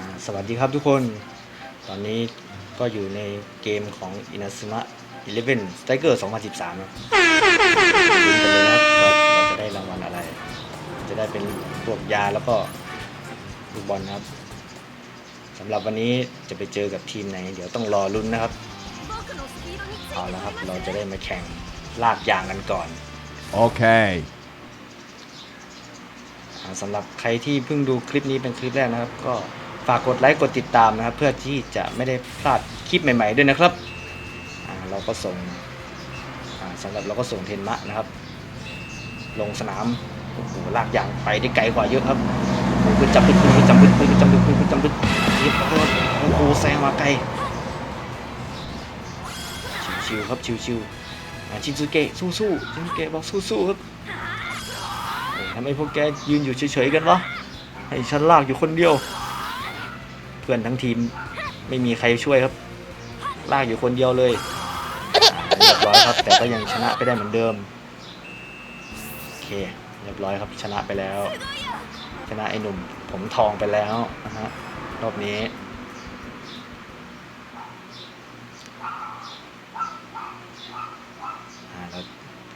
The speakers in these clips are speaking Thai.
อ่าสวัสดีครับทุกคน ตอนนี้ก็อยู่ในเกมของ Inazuma Eleven Striker 2013นะลุ้นกันเลยนะครับว่าเราจะได้รางวัลอะไร จะได้เป็นพวกยาแล้วก็ลูกบอลนะครับสำหรับวันนี้จะไปเจอกับทีมไหน เดี๋ยวต้องรอลุ้นนะครับ เอาละครับ เราจะได้มาแข่งลากยางกันก่อน Okay. อ่าสำหรับใครที่เพิ่งดูคลิปนี้เป็นคลิปแรกนะครับ ก็ ฝากกดไลค์กดติดตามนะครับ เพื่อที่จะไม่ได้พลาดคลิปใหม่ ๆ ด้วยนะครับเราก็ส่งสำหรับเราก็ส่งเทนมะนะครับ ลงสนามโอ้โหลากยางไปได้ไกลกว่าเยอะครับโอ้โหจำบึกปืนจำบึกปืนจำบึกปืนจำบึกเรียบร้อยโอ้โหแซงมาไกลชิวๆครับชิวๆชินซูเกะสู้ๆชินซูเกะบอกสู้ๆครับทำไมพวกแกยืนอยู่เฉยๆกันวะให้ฉันลากอยู่คนเดียว พื่อนทั้งทีม ไม่มีใครช่วยครับ ลากอยู่คนเดียวเลยเรียบร้อยครับ แต่ก็ยังชนะไปได้เหมือนเดิมโอเคเรียบร้อยครับชนะไปแล้ว ชนะไอ้หนุ่มผมทองไปแล้วนะฮะรอบนี้เรา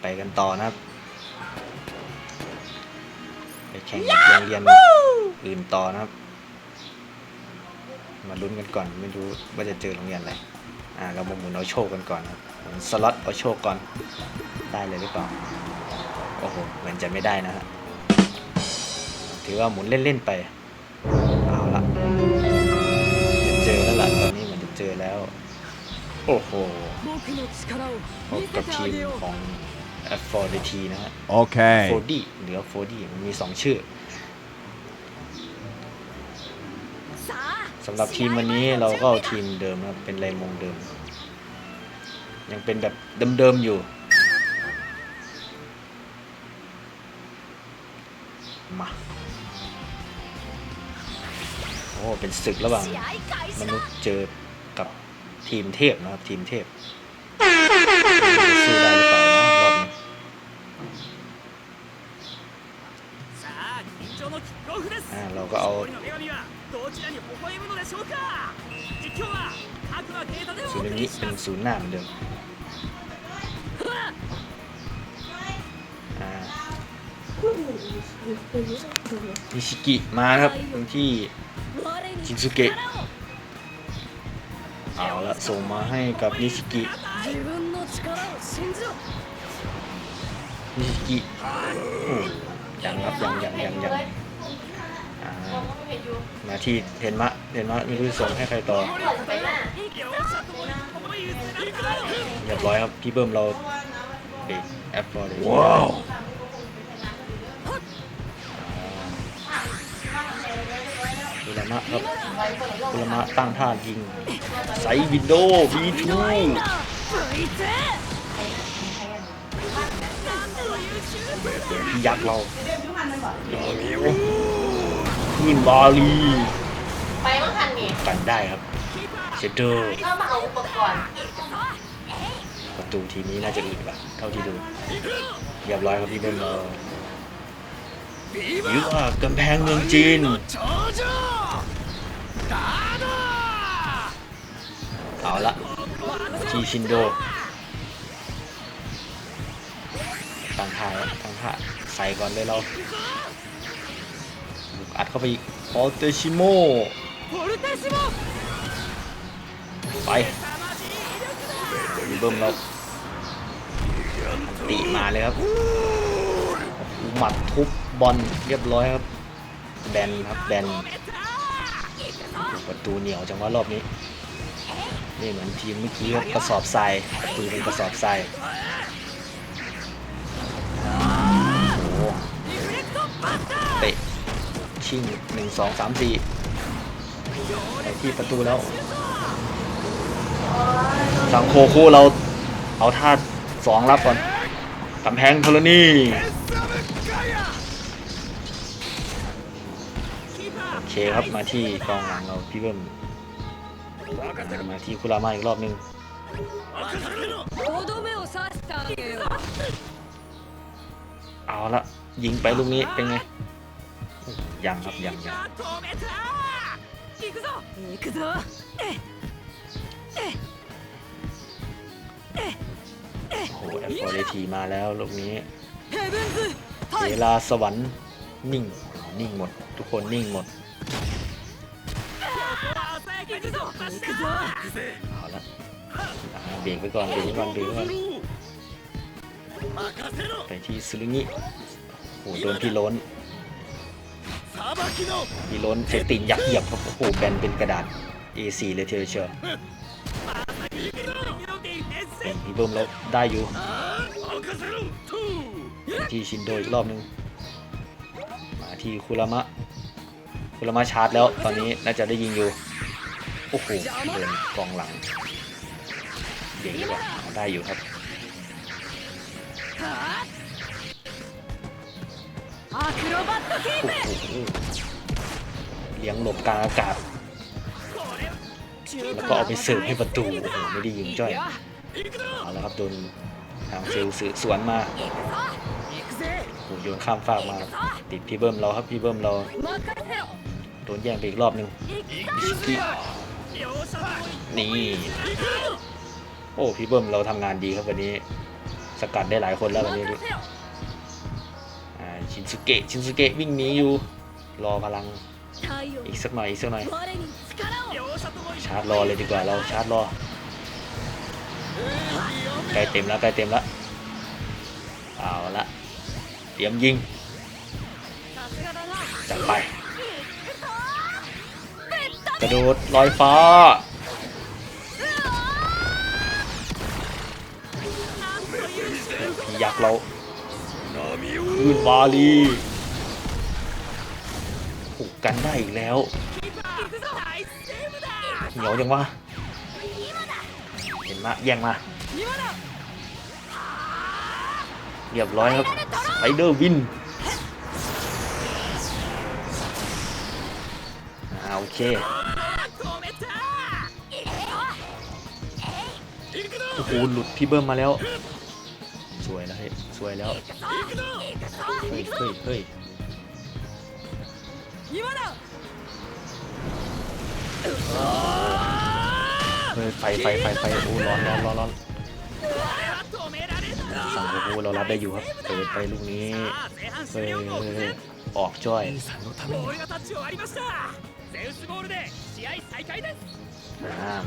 ไปกันต่อนะครับ ไปแข่งโรงเรียนอื่นต่อนะครับ มาลุ้นกันก่อน ไม่รู้ว่าจะเจอโรงเรียนอะไรอ่าเรามาหมุนเอาโชคกันก่อนครับหมุนสล็อตเอาโชคก่อนได้เลยหรือเปล่าโอ้โหเหมือนจะไม่ได้นะฮะถือว่าหมุนเล่นๆไปเอาละจะเจอแล้วล่ะตอนนี้เหมันจะเจอแล้ว โอ้โหพบกับทีมของ f 4 d t นะฮะ Okay. โฟดี้เหลือโฟดี้มันมีสองชื่อ สำหรับทีมวันนี้เราก็เอาทีมเดิมนะครับเป็นแรงมงเดิม ยังเป็นแบบเดิมๆอยู่ มาโอ้เป็นศึกระหว่างมนุษย์เจอกับทีมเทพนะครับทีมเทพ เราก็เอาซูนามิเป็นศูนย์หน้าเหมือนเดิมนิชิกิมาครับตรงที่ชินสุเกะเอาละส่งมาให้กับนิชิกินิชิกิ ยังครับยังยังยังยังอ่ามาที่เทนมะเทนมะมีรู้ส่งให้ใครต่อเรียบร้อยครับพี่เบิ้มเราเด็กแอปฟอร์ยว้าวบุรมะครับบุรมะตั้งท่ายิงไซวินโดวีทูยักษ์เรา หันมันบอกนี่บาลีไปเมื่อหันนี่ปั่นได้ครับเชเดอร์ก็มาเอาอุปกรณ์ประตูทีนี้น่าจะอึดว่ะเท่าที่ดูเรียบร้อยครับพี่เบนเบอร์ยุคกำแพงเมืองจีนเอาละทีชินโดตั้งทายตั้งท่า ใส่ก่อนเลยเราอัดเข้าไปอีกพอเตชิโมไปมีเบิ้มเราตีมาเลยครับหมัดทุบบอลเรียบร้อยครับแบนครับแบนประตูเหนียวจังว่ารอบนี้นี่เหมือนทีมเมื่อกี้คกระสอบทรายปืะเป็นกระสอบทราย ชิงหนึ่งสองสามสี่ไปที่ประตูแล้วสังโคคูเราเอาท่าสองรับก่อนกำแพงธรณีโอเคครับมาที่กองหลังเราพี่เบิ้มมาที่คุรามาอีกรอบหนึงเอาละยิงไปลูกนี้เป็นไง ยังครับยังยังโอ้โหแอมโฟเรทีมาแล้วลูกนี้เวลาสวรรค์นิ่งนิ่งหมด ทุกคนนิ่งหมดเอาละเบรกไปก่อนเบรกไปก่อนเบกไปก่อนไปที่ซูลุงิโอ้โหโดนพี่ล้น มีล้นเซตินยักเหยียบครับโอ้โหแบนเป็นกระดาษ A4 เลยเธอเชียวมีเบิ้มแล้วได้อยู่ที่ชินโดอีกรอบนึง มาที่คุรามะ คุรามะชาร์จแล้วตอนนี้น่าจะได้ยิงอยู่ โอ้โหโดนกองหลังเด็กดีกได้อยู่ครับ アクロバットキー โอ้โหเลี้ยงหลบกลางอากาศ แล้วก็เอาไปเสิร์ฟให้ประตู โอ้โห ไม่ได้ยิงจ้อย เอาแล้วครับ โดนทางเซลล์สือสวนมา 行くぜ โอ้โหโยนข้ามฟากมา ติดพี่เบิ้มเราครับ พี่เบิ้มเรา 任せろ โดนแย่งไปอีกรอบนึง 行くぞ นี่ 両者とも นี่ โอ้ พี่เบิ้มเราทำงานดีครับวันนี้ สกัดได้หลายคนแล้ววันนี้ 任せろ อ่าชิน สุเกะชินสุเกะวิ่งหนีอยู่ รอพลัง อีกสักหน่อยอีกสักหน่อย ชาร์จรอเลยดีกว่าเราชาร์จรอใกล้เต็มแล้วใกล้เต็มแล้วเอาละเตรียมยิงจัดไป กระโดดลอยฟ้าพี่ยักษ์เรา คลื่นบาลีผูกกันได้อีกแล้วเหนียวยังวะเห็นมะแย่งมา เรียบร้อยครับไซเดอร์วินโอเคโอ้โหหลุดพี่เบิ้มมาแล้ว สวยแล้วเฮ้ยสวยแล้วเฮ้ยเฮ้ยเฮ้ยเฮ้ยไฟไฟไฟไฟโอ้ร้อนร้อนร้อนร้อนสั่งโอ้เรารับได้อยู่ครับเปิดไปลูกนี้เฮ้ยออกจ้อย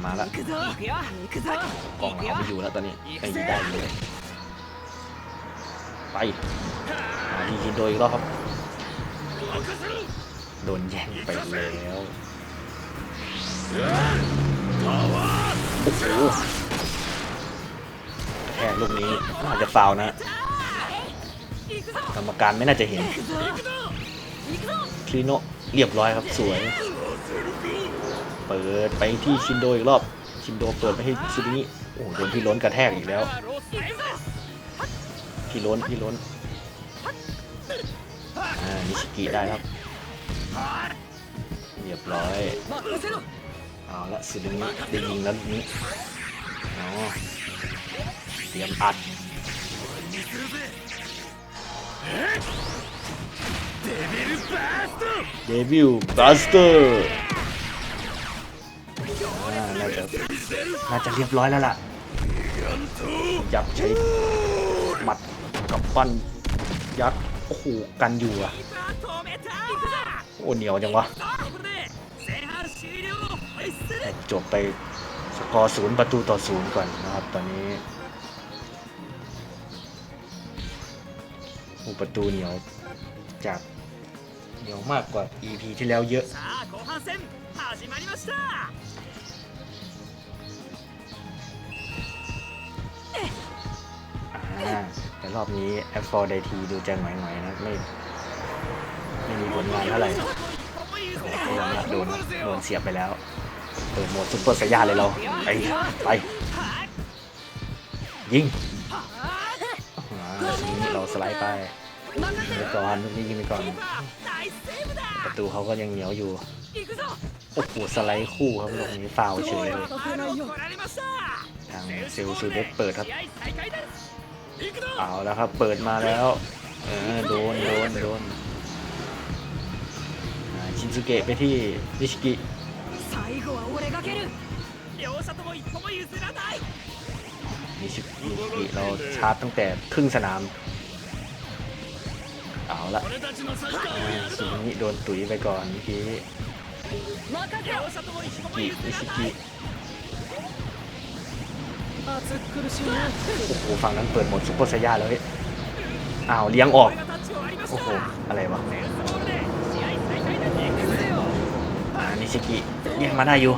มาละกล่องเอกไปอยู่แล้วตอนนี้ไอ้ได้เลย ไปนี่ยินโดยอีกรอบโดนแย่งไปแล้วโอ้โหแค่ลูกนี้น่าจะฟาวนะ กรรมการไม่น่าจะเห็นคลีโนเรียบร้อยครับสวย เปิดไปที่ชินโดอีกรอบ ชินโดเปิดไปให้ซูริโอ้โดนพี่ล้นกระแทกอีกแล้ว พี่ล้นพี่ล้นอ่านิชิกิได้ครับ เรียบร้อย เอาละสุดนี้ได้ยิงแล้วนี้เตรียมอัดเดวิลบัสเตอร์น่าจะน่าจะเรียบร้อยแล้วล่ะ จับใช้ับปั้นยักษ์โอ้โหกันอยู่อะโอ้เหนียวจังวะจบไปสกอร์ศูนย์ประตูต่อศูนย์ก่อนนะครับตอนนีู้ประตูเหนียวจากเหนียวมากกว่า EP ที่แล้วเยอะ อ่า แต่รอบนี้แอฟฟอร์ไดทีดูจะหน่อยๆนะไม่ไม่มีผลงานเท่าไหร่โดนละโดนโดนเสียบไปแล้วเปิดโหมดซุปเปอร์สายาเลยเราไปไปยิงนี่เราสไลด์ไปไปก่อนนี่ยิงไปก่อน ประตูเขาก็ยังเหนียวอยู่โอ้โหสไลด์คู่ครับตรงนี้ฟาวเฉยเลยทางเซลซูเด็กเปิดครับ เอาแล้วครับ เปิดมาแล้วเออโดน โดน โดนชินสุเกะไปที่นิชิกินิชิกิเราชาร์จตั้งแต่ครึ่งสนาม เอาละสุนิโดนตุ๋ยไปก่อนเมื่อกี้ริชชิกิ โอ้โหฝั่งนั้นเปิดหมดซุปเปอร์ไซย่าเลยอ้าวเลี้ยงออก โอ้โห อะไรวะนนี้ชิกิแย่งมาได้อยู่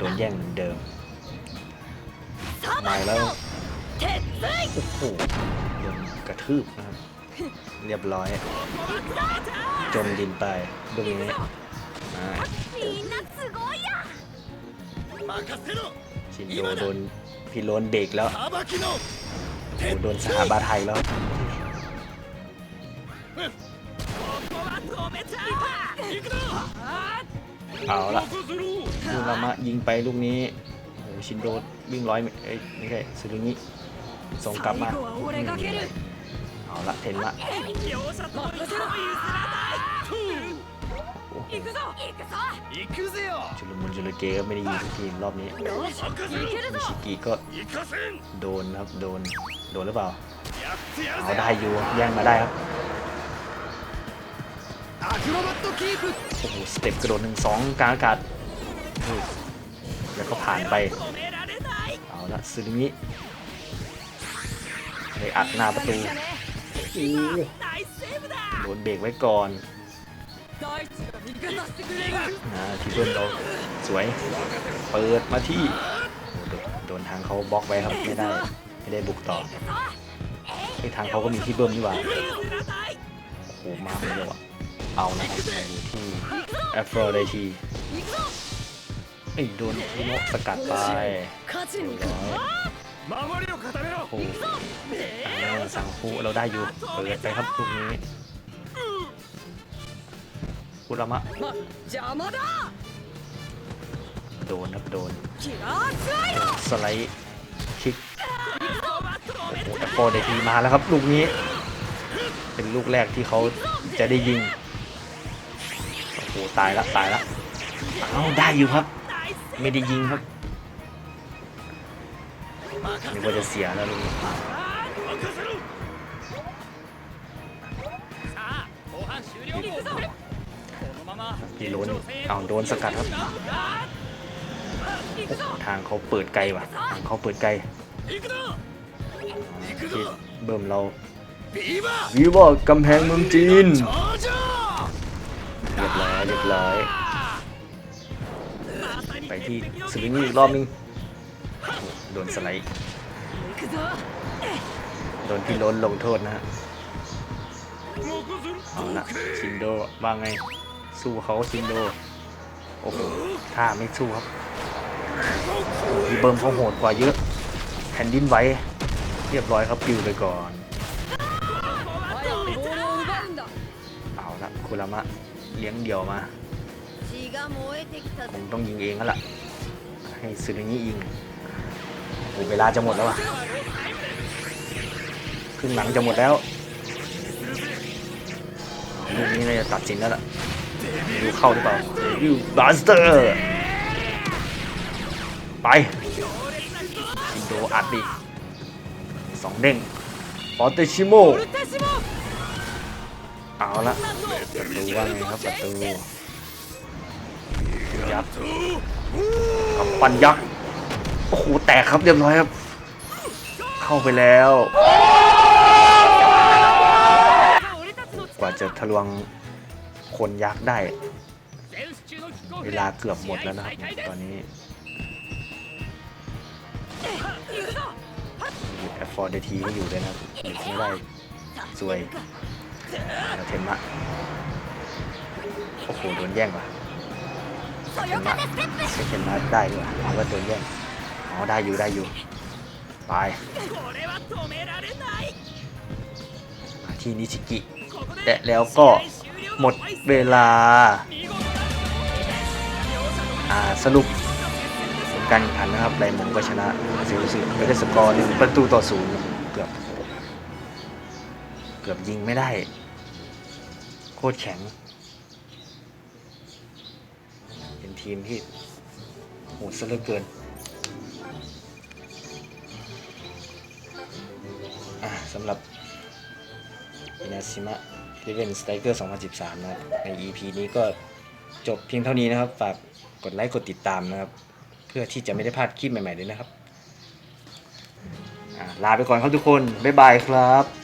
โดนแย่งเหมือนเดิมมาแล้ว โอ้โหโดนกระทืบนะครับ เรียบร้อย จมดินไปดูนี้ ชินโดโดนพี่โลนเบรกแล้วโอ้โดนสาบาไทยแล้วเอาละลูกลามะยิงไปลูกนี้โอ้ชินโดวิ่งร้อยเอ้ยไม่ใช่ซูรุงิส่งกลับมาเอาละเทนละ ชุลมุนชุลเกก็ไม่ได้ยิงทีมรอบนี้อิชิกิก็โดนครับโดนโดนหรือเปล่าเอาได้อยู่แย่งมาได้ครับโอ้โหสเต็ปกระโดดหนึ่งสองกลางอากาศแล้วก็ผ่านไป เอาละซึนิเในอัดหน้าประตูโดนเบรกไว้ก่อน นะที่เพื่อนเราสวย เปิดมาที่โดนทางเขาบล็อกไว้ครับไม่ได้ไม่ได้บุกต่อไอทางเขาก็มีที่เบิ้มนี่หว่าโอ้โหมาเลยว่ะเอานะครับที่แอฟโรไดทีไอ้โดนโนสกัดไปโอ้โหสั่งคู่เราได้อยู่เปิดไปครับลูกนี้ คุรามะโดนครับโดนสไลด์คิกโอ้โหแต่โปรเดทีมาแล้วครับ ลูกนี้ เป็นลูกแรกที่เขาจะได้ยิงโอ้โหตายละตายละเอ้าได้อยู่ครับ ไม่ได้ยิงครับนึกว่าจะเสียแล้วลูกนี้ มีลุ้นเอาโดนสกัดครับ ทางเขาเปิดไกลว่ะ ทางเขาเปิดไกลเบิ่มเราวิวบอกกำแพงเมืองจีน เรียบร้อยเรียบร้อยไปที่สวิงอีกรอบนึง โดนสไลด์โดนพี่ล้นลงโทษนะฮะเอาละชินโดว่าไง สู้เขาชินโดโอ้โหถ้าไม่สู้ครับดีเบิร์มเขาโหดกว่าเยอะแผ่นดินไว้เรียบร้อยครับปิวไปก่อนเอาละคุรามะเลี้ยงเดี่ยวมาคงต้องยิงเองแล้วล่ะ ให้ซึนนี่ยิงโอ้เวลาจะหมดแล้วอะครึ่งหลังจะหมดแล้วลูกนี้น่าจะตัดสินแล้วล่ะ ดูเข้าหรือเปล่าเดวิลบัสเตอร์ไปอินโดอัดดิสองเด้งฟอเตชิโมเอาละประตูว่าไงครับประตูยักษ์กับปันยักษ์โอ้โหแตกครับเรียบร้อยครับ เข้าไปแล้ว กว่าจะทะลวง คนยักษ์ได้ เวลาเกือบหมดแล้วนะครับตอนนี้แอฟฟอร์ดทีไม่อยู่เลยนะครับเด็กไม่ได้สวยแล้เทมะโอ้โหโดนแย่งว่ะเทมะเทมะได้ด้วยเอาว่าโดนแย่งอ๋อได้อยู่ได้อยู่ไปที่นิชิกิและแล้วก็ หมดเวลาสรุปการแข่งขันนะครับไรมงก็ชนะเซิลซิไปได้สกอร์หนึ่งประตูต่อศูนย์เกือบ เกือบยิงไม่ได้ โคตรแข็ง เป็นทีมที่โหดซะเหลือเกินสำหรับ อินาซิมะ เ e เวนสไตเกอร์2013 นะครับ ใน EP นี้ก็จบเพียงเท่านี้นะครับ ฝากกดไลค์กดติดตามนะครับ เพื่อที่จะไม่ได้พลาดคลิปใหม่ๆเลยนะครับลาไปก่อนครับทุกคน บ๊ายบายครับ